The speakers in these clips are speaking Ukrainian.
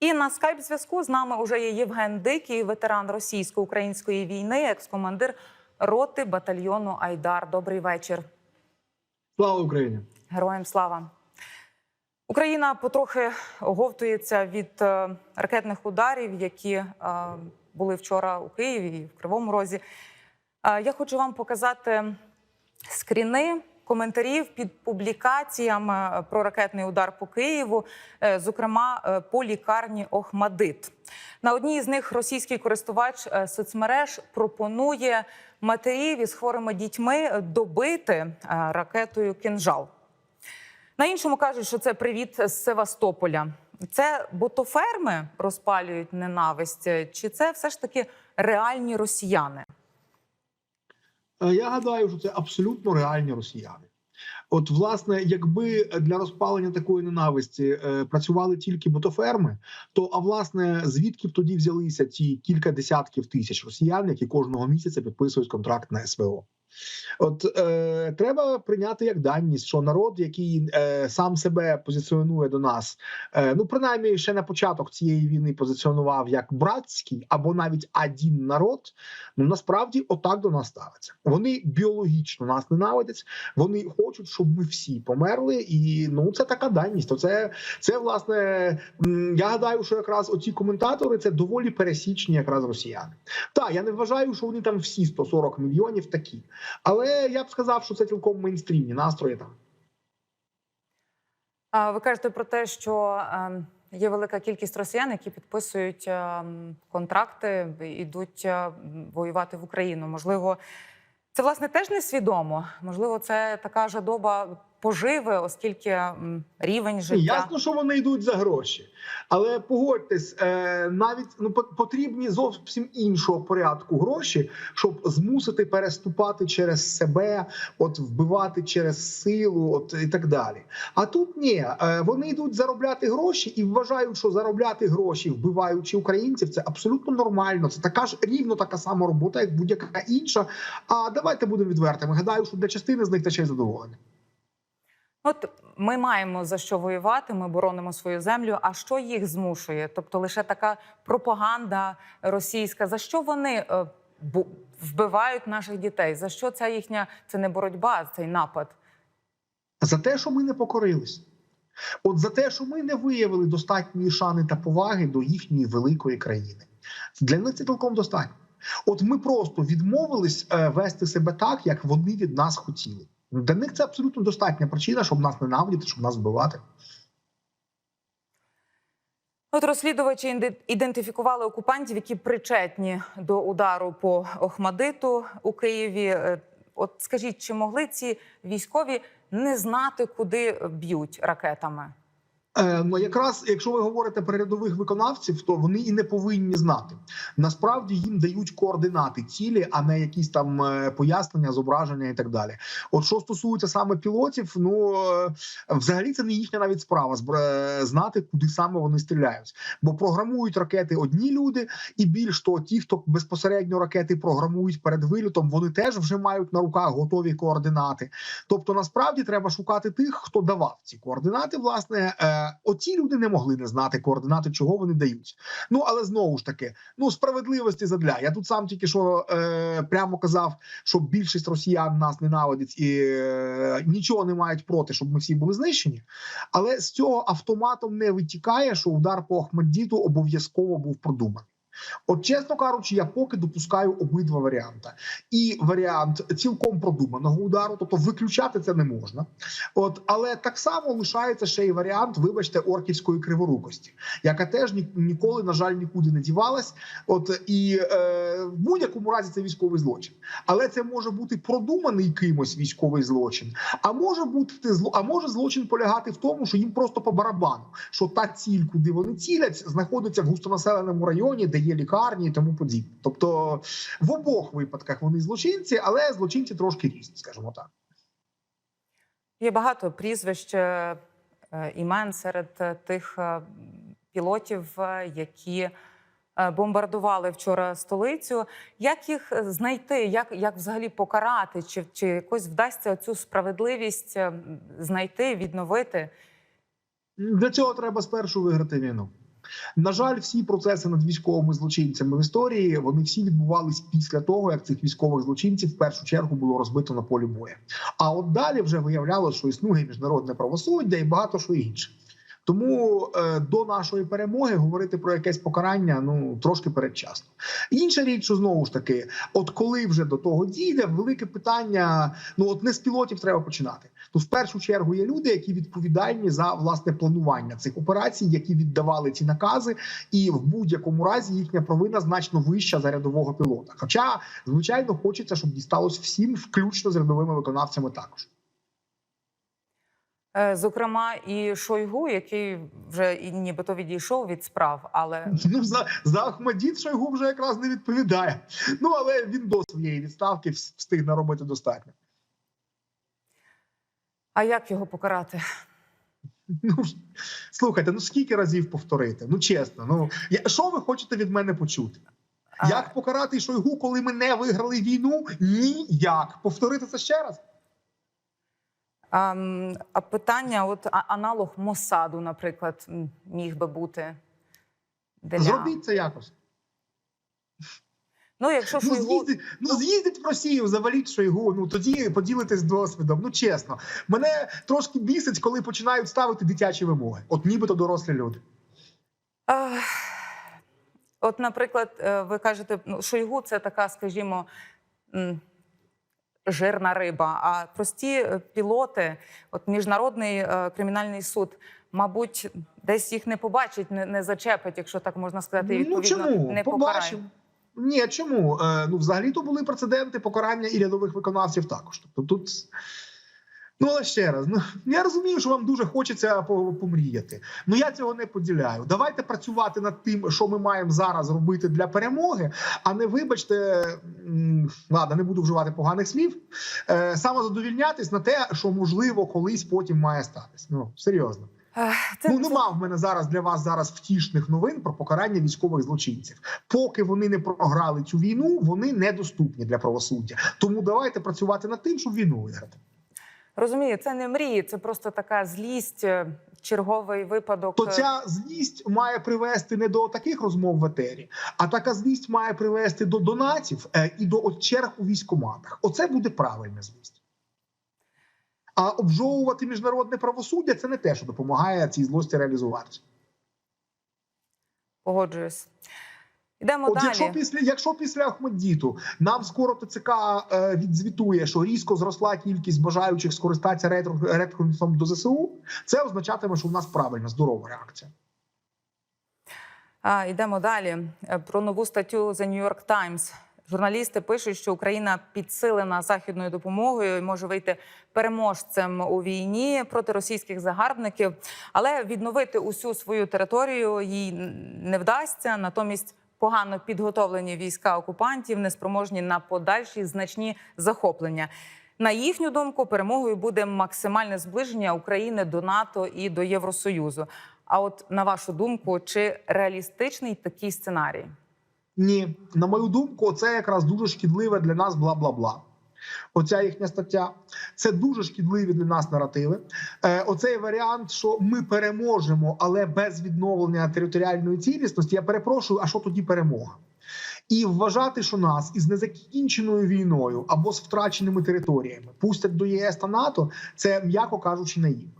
І на скайп зв'язку з нами вже є Євген Дикий, ветеран російсько-української війни, екс-командир роти батальйону Айдар. Добрий вечір. Слава Україні! Героям слава. Україна потрохи оговтується від е, ракетних ударів, які е, були вчора у Києві і в Кривому Розі. Е, я хочу вам показати скріни коментарів під публікаціями про ракетний удар по Києву, е, зокрема е, по лікарні Охмадит. На одній з них російський користувач е, соцмереж пропонує матерів із хворими дітьми добити е, ракетою кинжал. На іншому кажуть, що це привіт з Севастополя. Це ботоферми розпалюють ненависть, чи це все ж таки реальні росіяни? Е, Я гадаю, що це абсолютно реальні росіяни. От, власне, якби для розпалення такої ненависті е, працювали тільки ботоферми, то а власне звідки б тоді взялися ті кілька десятків тисяч росіян, які кожного місяця підписують контракт на СВО? От е, треба прийняти як даність, що народ, який е, сам себе позиціонує до нас, е, ну принаймні ще на початок цієї війни позиціонував як братський або навіть один народ. Ну насправді отак до нас ставиться. Вони біологічно нас ненавидять. Вони хочуть, щоб ми всі померли, і ну це така даність. То це, це власне я гадаю, що якраз оці коментатори це доволі пересічні, якраз росіяни. Так, я не вважаю, що вони там всі 140 мільйонів такі. Але я б сказав, що це цілком мейнстрімні настрої там. А Ви кажете про те, що е, є велика кількість росіян, які підписують е, контракти, йдуть е, воювати в Україну. Можливо, це власне теж несвідомо. Можливо, це така жадоба поживи, оскільки рівень життя. Ясно, що вони йдуть за гроші, але погодьтесь, е, навіть ну по- потрібні зовсім іншого порядку гроші, щоб змусити переступати через себе, от вбивати через силу, от і так далі. А тут ні, е, вони йдуть заробляти гроші і вважають, що заробляти гроші, вбиваючи українців, це абсолютно нормально. Це така ж рівно така сама робота, як будь-яка інша. А давайте будемо відвертими. Гадаю, що для частини з них й задоволення. От ми маємо за що воювати, ми боронимо свою землю. А що їх змушує? Тобто лише така пропаганда російська. За що вони е, вбивають наших дітей? За що ця їхня це не боротьба, цей напад? за те, що ми не покорились. От за те, що ми не виявили достатньої шани та поваги до їхньої великої країни. Для них це цілком достатньо. От ми просто відмовились е, вести себе так, як вони від нас хотіли. Для них це абсолютно достатня причина, щоб нас ненавидіти, щоб нас вбивати. От розслідувачі ідентифікували окупантів, які причетні до удару по Охмадиту у Києві. Е, От скажіть, чи могли ці військові не знати, куди б'ють ракетами? Е, ну якраз якщо ви говорите про рядових виконавців, то вони і не повинні знати. Насправді їм дають координати цілі, а не якісь там е, пояснення, зображення і так далі. От що стосується саме пілотів, ну е, взагалі це не їхня навіть справа знати, куди саме вони стріляють. Бо програмують ракети одні люди, і більш того, ті, хто безпосередньо ракети програмують перед вилітом, вони теж вже мають на руках готові координати. Тобто, насправді треба шукати тих, хто давав ці координати. Власне, е, оці люди не могли не знати координати, чого вони дають. Ну але знову ж таки, ну справедливості задля. Я тут сам тільки що е, прямо казав, що більшість росіян нас ненавидять і е, нічого не мають проти, щоб ми всі були знищені. Але з цього автоматом не витікає, що удар по Ахмаддіту обов'язково був продуманий. От, чесно кажучи, я поки допускаю обидва варіанти. І варіант цілком продуманого удару, тобто виключати це не можна. От, але так само лишається ще й варіант, вибачте, орківської криворукості, яка теж ні, ніколи, на жаль, нікуди не дівалась. От і е, в будь-якому разі це військовий злочин. Але це може бути продуманий кимось військовий злочин. А може бути а може злочин полягати в тому, що їм просто по барабану, що та ціль, куди вони цілять, знаходиться в густонаселеному районі, де є лікарні і тому подібне. Тобто в обох випадках вони злочинці, але злочинці трошки різні, скажімо так. Є багато прізвищ е, імен серед е, тих е, пілотів, які бомбардували вчора столицю. Як їх знайти? Як, як взагалі покарати? Чи, чи якось вдасться цю справедливість знайти, відновити? Для цього треба спершу виграти війну. На жаль, всі процеси над військовими злочинцями в історії вони всі відбувались після того, як цих військових злочинців в першу чергу було розбито на полі бою. А от далі вже виявлялося, що існує міжнародне правосуддя і багато що інше. Тому е, до нашої перемоги говорити про якесь покарання ну трошки передчасно. Інша річ, що знову ж таки, от коли вже до того дійде, велике питання: ну от не з пілотів треба починати. То в першу чергу є люди, які відповідальні за власне планування цих операцій, які віддавали ці накази, і в будь-якому разі їхня провина значно вища за рядового пілота. Хоча, звичайно, хочеться, щоб дісталось всім, включно з рядовими виконавцями також. Е, Зокрема, і Шойгу, який вже і нібито відійшов від справ, але Ну за, за Ахмадіт Шойгу вже якраз не відповідає. Ну але він до своєї відставки вс- встиг наробити достатньо. а як його покарати? Ну слухайте, ну скільки разів повторити? Ну чесно, ну я що ви хочете від мене почути? А, Як покарати Шойгу, коли ми не виграли війну? Ніяк. Повторити це ще раз? А, питання: от аналог Мосаду, наприклад, міг би бути для Зробіть це якось. ну, якщо Ну з'їздить, ну з'їздить в Росію, заваліть Шойгу. Ну тоді поділитесь досвідом. Ну чесно, мене трошки бісить, коли починають ставити дитячі вимоги. От нібито дорослі люди. От, наприклад, е, ви кажете, ну, Шойгу це така, скажімо, жирна риба. А прості е, пілоти, от міжнародний е, кримінальний суд, мабуть, десь їх не побачить, не, не зачепить, якщо так можна сказати, і ну відповідно чому? не покарає. Ні, чому? Е, ну, взагалі то були прецеденти покарання і рядових виконавців також. Тобто тут. Ну, але ще раз, ну я розумію, що вам дуже хочеться помріяти. Ну я цього не поділяю. Давайте працювати над тим, що ми маємо зараз робити для перемоги, а не вибачте, ладно, не буду вживати поганих слів. Е, самозадовільнятись на те, що можливо колись потім має статись. Ну серйозно. Це, Ну нема в мене зараз для вас зараз втішних новин про покарання військових злочинців. Поки вони не програли цю війну, вони недоступні для правосуддя. Тому давайте працювати над тим, щоб війну виграти. Розумію, це не мрії, це просто така злість, е, черговий випадок. То е, ця злість має привести не до таких розмов в етері, а така злість має привести до донатів е, і до черг у військоматах. Оце буде правильна злість. А обжовувати міжнародне правосуддя це не те, що допомагає цій злості реалізуватися. Погоджуюсь. Йдемо От далі. якщо після, якщо після Ахмеддіту нам скоро ТЦК е, відзвітує, що різко зросла кількість бажаючих скористатися ретро- до ЗСУ, це означатиме, що в нас правильна здорова реакція. А, йдемо далі. Е, Про нову статтю The New York Times. Журналісти пишуть, що Україна підсилена західною допомогою і може вийти переможцем у війні проти російських загарбників, але відновити усю свою територію їй не вдасться. Натомість погано підготовлені війська окупантів неспроможні на подальші значні захоплення. На їхню думку, перемогою буде максимальне зближення України до НАТО і до Євросоюзу. А от на вашу думку, чи реалістичний такий сценарій? Ні, на мою думку, це якраз дуже шкідливе для нас бла бла бла. Оця їхня стаття це дуже шкідливі для нас наративи. Е, оцей варіант, що ми переможемо, але без відновлення територіальної цілісності. Я перепрошую, а що тоді перемога? І вважати, що нас із незакінченою війною або з втраченими територіями пустять до ЄС та НАТО, це м'яко кажучи наївно.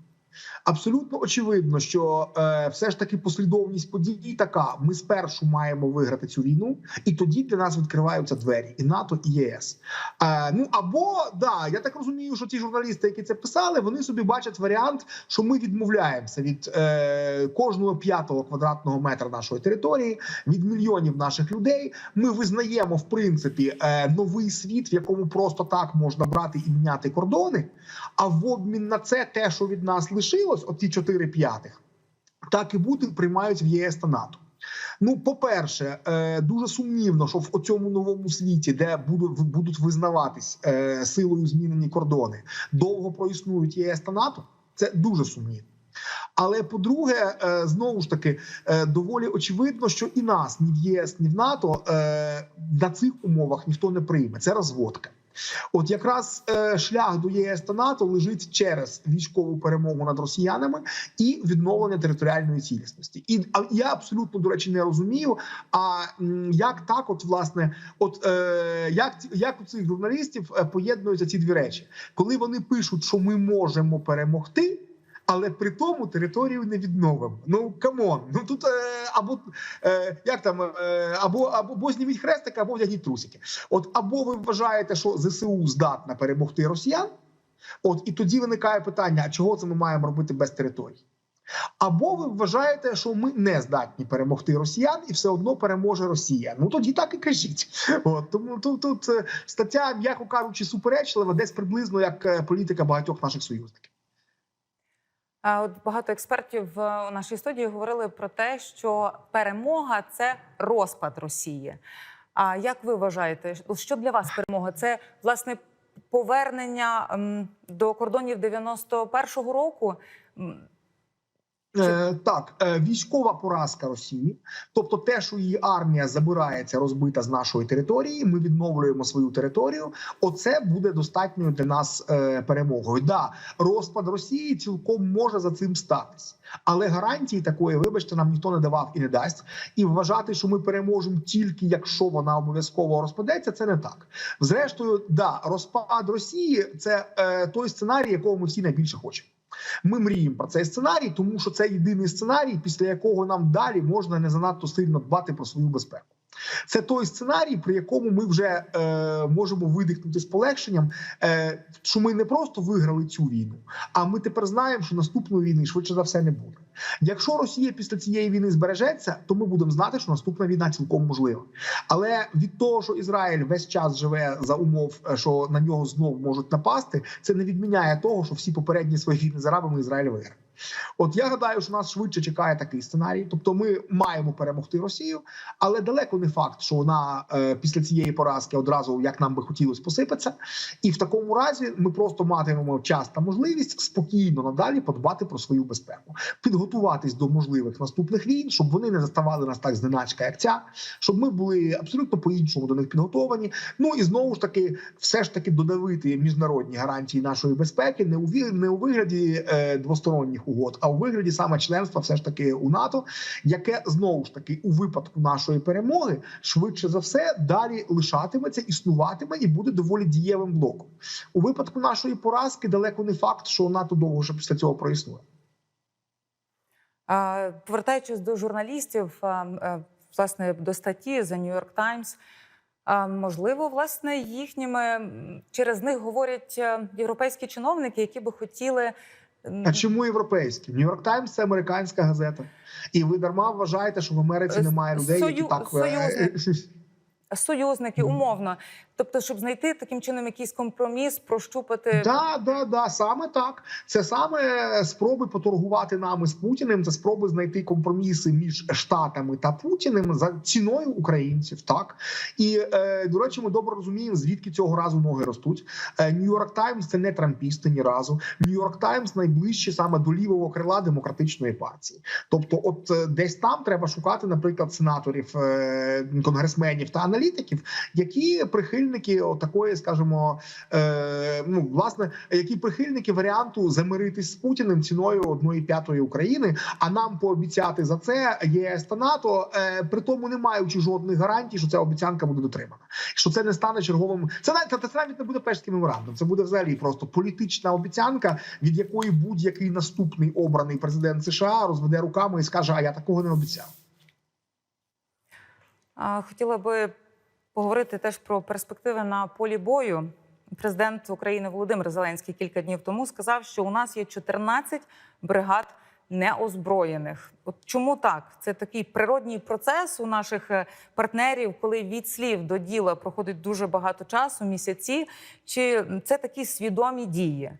Абсолютно очевидно, що е, все ж таки послідовність подій така: ми спершу маємо виграти цю війну, і тоді для нас відкриваються двері і НАТО, і ЄС. Е, ну або да, я так розумію, що ті журналісти, які це писали, вони собі бачать варіант, що ми відмовляємося від е, кожного п'ятого квадратного метра нашої території, від мільйонів наших людей. Ми визнаємо в принципі е, новий світ, в якому просто так можна брати і міняти кордони. А в обмін на це те, що від нас лишилось, оті 4 п'ятих, так і буде приймають в єС та НАТО. Ну, по-перше, е, дуже сумнівно, що в цьому новому світі, де будуть визнаватись е, силою змінені кордони, довго проіснують ЄС та НАТО. Це дуже сумнівно. Але по-друге, е, знову ж таки, доволі очевидно, що і нас ні в ЄС, ні в НАТО на цих умовах ніхто не прийме. Це розводка. От якраз е, шлях до ЄС та НАТО лежить через військову перемогу над росіянами і відновлення територіальної цілісності. І я абсолютно до речі не розумію. А як так, от власне, от е, як як у цих журналістів е, поєднуються ці дві речі, коли вони пишуть, що ми можемо перемогти. Але при тому територію не відновимо. Ну камон. Ну тут е, або е, як там е, або або, або зніміть хрестика, або вдягніть трусики. От або ви вважаєте, що ЗСУ здатна перемогти росіян. От і тоді виникає питання: а чого це ми маємо робити без територій? Або ви вважаєте, що ми не здатні перемогти росіян, і все одно переможе Росія. Ну тоді так і кажіть. От тому тут, тут е, стаття, м'яко кажучи, суперечлива, десь приблизно як е, політика багатьох наших союзників. От багато експертів у нашій студії говорили про те, що перемога це розпад Росії. А як ви вважаєте, що для вас перемога? Це власне повернення до кордонів 91-го року? Е, так, е, військова поразка Росії, тобто те, що її армія забирається, розбита з нашої території, ми відновлюємо свою територію. Оце буде достатньою для нас е, перемогою. Да, розпад Росії цілком може за цим статись, але гарантії такої, вибачте, нам ніхто не давав і не дасть. І вважати, що ми переможемо тільки якщо вона обов'язково розпадеться, це не так. Зрештою, да, розпад Росії це той сценарій, якого ми всі найбільше хочемо. Ми мріємо про цей сценарій, тому що це єдиний сценарій, після якого нам далі можна не занадто сильно дбати про свою безпеку. Це той сценарій, при якому ми вже е, можемо видихнути з полегшенням, е, що ми не просто виграли цю війну, а ми тепер знаємо, що наступної війни швидше за все не буде. Якщо Росія після цієї війни збережеться, то ми будемо знати, що наступна війна цілком можлива. Але від того, що Ізраїль весь час живе за умов, е, що на нього знов можуть напасти, це не відміняє того, що всі попередні свої війни з арабами Ізраїль виграє. От я гадаю, що нас швидше чекає такий сценарій. Тобто, ми маємо перемогти Росію, але далеко не факт, що вона е, після цієї поразки одразу, як нам би хотілося, посипеться. І в такому разі ми просто матимемо час та можливість спокійно надалі подбати про свою безпеку, підготуватись до можливих наступних війн, щоб вони не заставали нас так зненачка, як ця, щоб ми були абсолютно по-іншому до них підготовані. Ну і знову ж таки, все ж таки додавити міжнародні гарантії нашої безпеки не у не у вигляді е, двосторонніх угод, а у вигляді саме членства, все ж таки у НАТО, яке знову ж таки у випадку нашої перемоги швидше за все далі лишатиметься, існуватиме і буде доволі дієвим блоком. У випадку нашої поразки далеко не факт, що НАТО довго ще після цього проіснує. Повертаючись до журналістів, е, власне, до статті New York Times, можливо, власне, їхніми через них говорять е, європейські чиновники, які би хотіли. А чому європейські? Нью-Йорк Таймс це американська газета, і ви дарма вважаєте, що в Америці Е, немає людей, які так союзники. союзники, умовно. Тобто, щоб знайти таким чином якийсь компроміс, прощупати Да, да, да, саме так. Це саме спроби поторгувати нами з Путіним. Це спроби знайти компроміси між Штатами та Путіним за ціною українців. Так і е, до речі, ми добре розуміємо, звідки цього разу ноги ростуть. Нью-Йорк Таймс це не трампісти ні разу. Нью-Йорк Таймс найближче саме до лівого крила демократичної партії. Тобто, от е, десь там треба шукати, наприклад, сенаторів, е, конгресменів та аналітиків, які прихильники такої, скажімо, е, ну власне, які прихильники варіанту замиритись з Путіним ціною одної п'ятої України, а нам пообіцяти за це ЄС та НАТО, е, при тому не маючи жодних гарантій, що ця обіцянка буде дотримана, що це не стане черговим. Це навіть це навіть не буде пешським меморандум. Це буде взагалі просто політична обіцянка, від якої будь-який наступний обраний президент США розведе руками і скаже: А я такого не обіцяв. Хотіла би поговорити теж про перспективи на полі бою. Президент України Володимир Зеленський кілька днів тому сказав, що у нас є 14 бригад неозброєних. От чому так? Це такий природній процес у наших е, партнерів, коли від слів до діла проходить дуже багато часу, місяці. Чи це такі свідомі дії?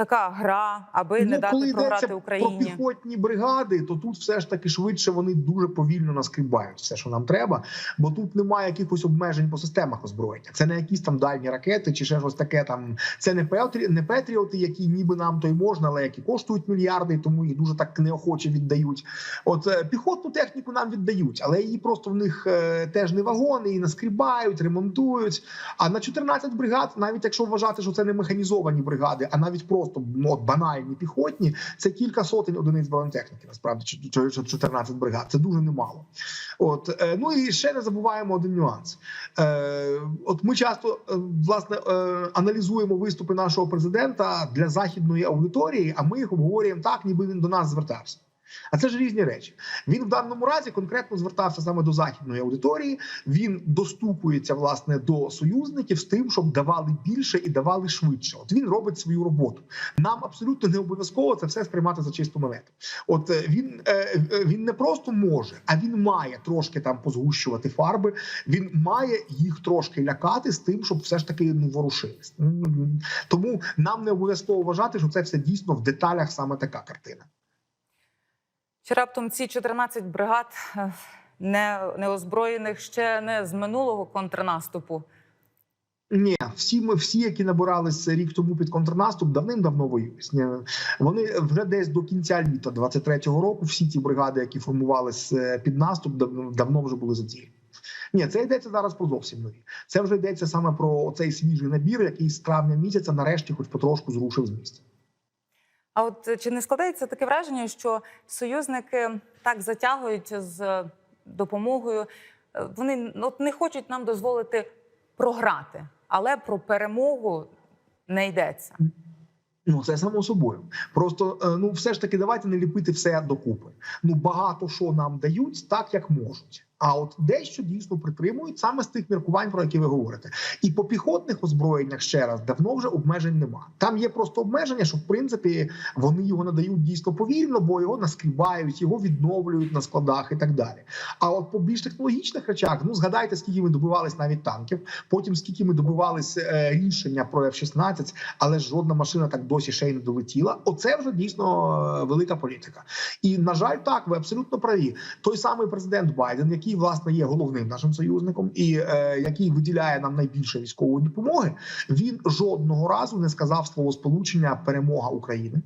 Така гра, аби не дати Ну, коли програти Україні? про піхотні бригади, то тут все ж таки швидше вони дуже повільно наскрібають все, що нам треба, бо тут немає якихось обмежень по системах озброєння. Це не якісь там дальні ракети чи ще щось таке. Там це не петрі, не петріоти, які ніби нам то й можна, але які коштують мільярди, тому їх дуже так неохоче віддають. От е, піхотну техніку нам віддають, але її просто в них е, теж не вагони, її наскрібають, ремонтують. А на 14 бригад, навіть якщо вважати, що це не механізовані бригади, а навіть просто ну, от банальні піхотні, це кілька сотень одиниць бронетехніки. Насправді чи- чи- чи 14 бригад. Це дуже немало. От е, ну і ще не забуваємо один нюанс. Е, От ми часто е, власне е, аналізуємо виступи нашого президента для західної аудиторії, а ми їх обговорюємо так, ніби він до нас звертався. А це ж різні речі. Він в даному разі конкретно звертався саме до західної аудиторії. Він достукується власне до союзників з тим, щоб давали більше і давали швидше. От він робить свою роботу. Нам абсолютно не обов'язково це все сприймати за чисту монету. От е, він, е, е, він не просто може, а він має трошки там позгущувати фарби. Він має їх трошки лякати з тим, щоб все ж таки ну ворушились. Тому нам не обов'язково вважати, що це все дійсно в деталях саме така картина. Чи раптом ці 14 бригад е, не, неозброєних ще не з минулого контрнаступу? Ні, всі ми всі, які набиралися рік тому під контрнаступ, давним-давно воюють. Вони вже десь до кінця літа 23-го року. Всі ті бригади, які формувалися під наступ, дав- давно вже були задіяні. Ні, це йдеться зараз про зовсім нові. Це вже йдеться саме про цей свіжий набір, який з травня місяця нарешті, хоч потрошку, зрушив з місця. А от е, чи не складається таке враження, що союзники так затягують з допомогою? е, Вони от не хочуть нам дозволити програти, але про перемогу не йдеться. Ну це само собою. Просто е, ну все ж таки давайте не ліпити все докупи. Ну багато що нам дають так, як можуть. А от дещо дійсно притримують саме з тих міркувань, про які ви говорите. І по піхотних озброєннях ще раз давно вже обмежень нема. Там є просто обмеження, що в принципі вони його надають дійсно повільно, бо його наскрібають, його відновлюють на складах і так далі. А от по більш технологічних речах, ну згадайте, скільки ми добивались навіть танків, потім скільки ми добивались е, рішення про F-16, але жодна машина так досі ще й не долетіла. Оце вже дійсно е, велика політика. І на жаль, так ви абсолютно праві. Той самий президент Байден, який власне є головним нашим союзником, і е, який виділяє нам найбільше військової допомоги, він жодного разу не сказав словосполучення перемога України.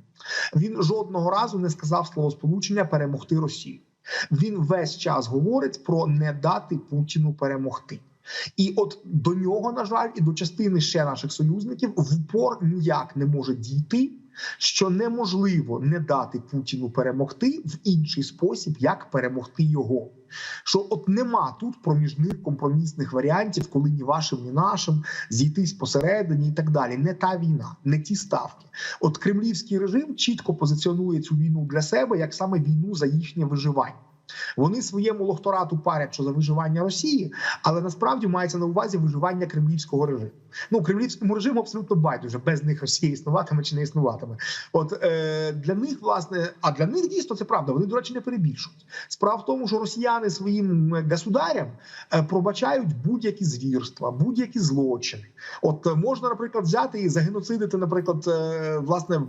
Він жодного разу не сказав словосполучення перемогти Росію. Він весь час говорить про не дати Путіну перемогти. І от до нього, на жаль, і до частини ще наших союзників в упор ніяк не може дійти, що неможливо не дати Путіну перемогти в інший спосіб, як перемогти його. Що от нема тут проміжних компромісних варіантів, коли ні вашим, ні нашим зійтись посередині і так далі. Не та війна, не ті ставки. От кремлівський режим чітко позиціонує цю війну для себе як саме війну за їхнє виживання. Вони своєму лохторату парять, що за виживання Росії, але насправді мається на увазі виживання кремлівського режиму. Ну кремлівському режиму абсолютно байдуже без них Росія існуватиме чи не існуватиме. От е, для них, власне, а для них дійсно це правда. Вони, до речі, не перебільшують. Справа в тому, що росіяни своїм государям е, пробачають будь-які звірства, будь-які злочини. От е, можна, наприклад, взяти і загеноцидити, наприклад, е, власне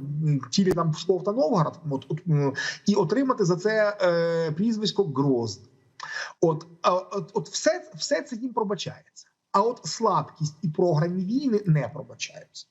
тілі там Псков та Новгород, от, от, і отримати за це е, прізвисько Грозний. От, от, от все, все це їм пробачається. А от слабкість і програні війни не пробачаються.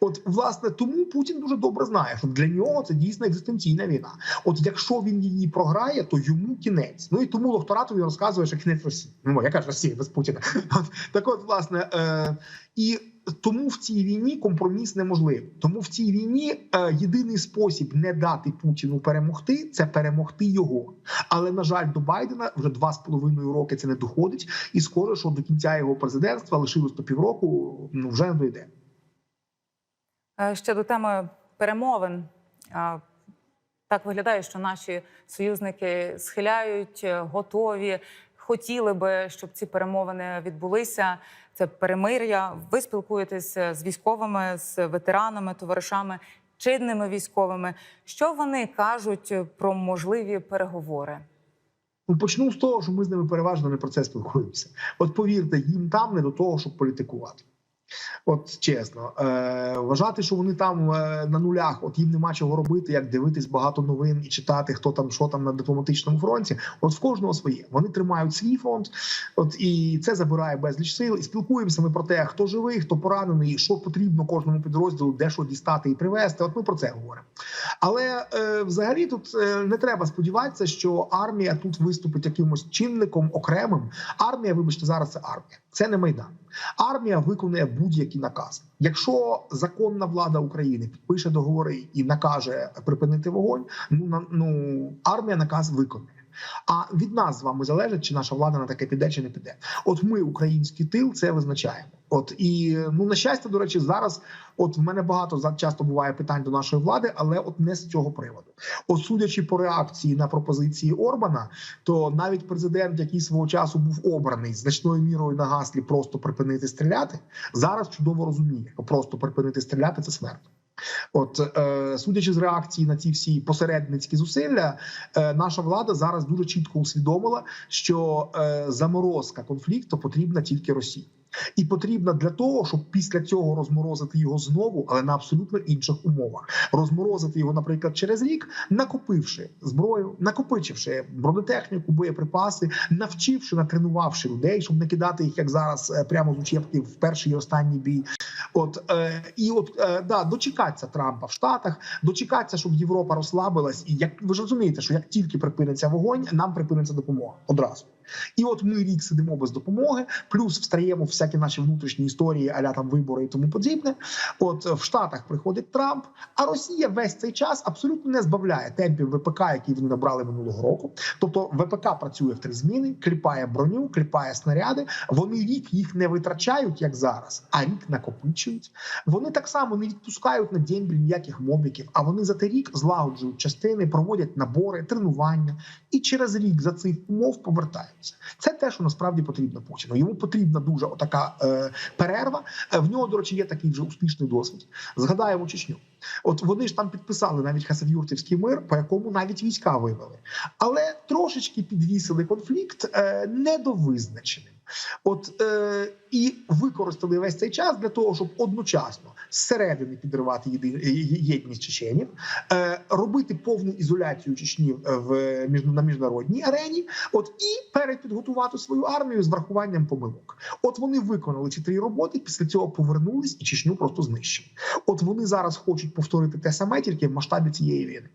От, власне, тому Путін дуже добре знає, що для нього це дійсно екзистенційна війна. От якщо він її програє, то йому кінець. Ну і тому Лохторату розказує, що кінець Росії. Ну яка ж Росія без Путіна? От, так, от, власне, е, і тому в цій війні компроміс неможливий. Тому в цій війні е, єдиний спосіб не дати Путіну перемогти це перемогти його. Але на жаль, до Байдена вже два з половиною роки це не доходить, і скоро, що до кінця його президентства лишилось то півроку, ну вже не дойде. Е, Ще до теми перемовин. Е, Так виглядає, що наші союзники схиляють, готові, хотіли би, щоб ці перемовини відбулися. Це перемир'я. Ви спілкуєтеся з військовими, з ветеранами, товаришами, чинними військовими. Що вони кажуть про можливі переговори? Ну, почну з того, що ми з ними переважно не про це спілкуємося. От повірте, їм там не до того, щоб політикувати. От чесно, е, вважати, що вони там е, на нулях, от їм нема чого робити, як дивитись багато новин і читати, хто там що там на дипломатичному фронті. От в кожного своє. Вони тримають свій фронт, от і це забирає безліч сил. І спілкуємося ми про те, хто живий, хто поранений, що потрібно кожному підрозділу, де що дістати і привезти. От ми про це говоримо. Але е, взагалі тут е, не треба сподіватися, що армія тут виступить якимось чинником окремим. Армія, вибачте, зараз це армія, це не майдан. Армія виконує будь-які накази. Якщо законна влада України підпише договори і накаже припинити вогонь, ну ну армія наказ виконує. А від нас з вами залежить, чи наша влада на таке піде, чи не піде. От ми, український тил, це визначаємо. От і ну на щастя, до речі, зараз от в мене багато часто буває питань до нашої влади, але от не з цього приводу. От судячи по реакції на пропозиції Орбана, то навіть президент, який свого часу був обраний значною мірою на гаслі просто припинити стріляти, зараз чудово розуміє, просто припинити стріляти це смерть. От е, судячи з реакції на ці всі посередницькі зусилля, е, наша влада зараз дуже чітко усвідомила, що е, заморозка конфлікту потрібна тільки Росії. І потрібна для того, щоб після цього розморозити його знову, але на абсолютно інших умовах. Розморозити його, наприклад, через рік, накопивши зброю, накопичивши бронетехніку, боєприпаси, навчивши, натренувавши людей, щоб не кидати їх, як зараз, е, прямо з учебки в перший і останній бій. От е, і от е, да, дочекатися Трампа в Штатах, дочекатися, щоб Європа розслабилась, і як ви ж розумієте, що як тільки припиниться вогонь, нам припиниться допомога одразу. І от ми рік сидимо без допомоги, плюс встаємо всякі наші внутрішні історії, аля там вибори і тому подібне. От в Штатах приходить Трамп, а Росія весь цей час абсолютно не збавляє темпів ВПК, які вони набрали минулого року. Тобто ВПК працює в три зміни, кліпає броню, кліпає снаряди. Вони рік їх не витрачають, як зараз, а рік накопичують. Вони так само не відпускають на дембіль ніяких мобіків, а вони за той рік злагоджують частини, проводять набори, тренування і через рік за цих умов повертаються. Це те, що насправді потрібно Путіну. Йому потрібна дуже отака е, перерва. Е, В нього, до речі, є такий вже успішний досвід. Згадаємо Чечню. От вони ж там підписали навіть Хасавюртівський мир, по якому навіть війська вивели, але трошечки підвісили конфлікт е, недовизначеним. От е, і використали весь цей час для того, щоб одночасно зсередини підривати єди- єдність чеченів, е, робити повну ізоляцію Чечні в між, на міжнародній арені. От і перепідготувати свою армію з врахуванням помилок. От вони виконали ці три роботи. Після цього повернулись і Чечню просто знищили. От вони зараз хочуть повторити те саме, тільки в масштабі цієї війни.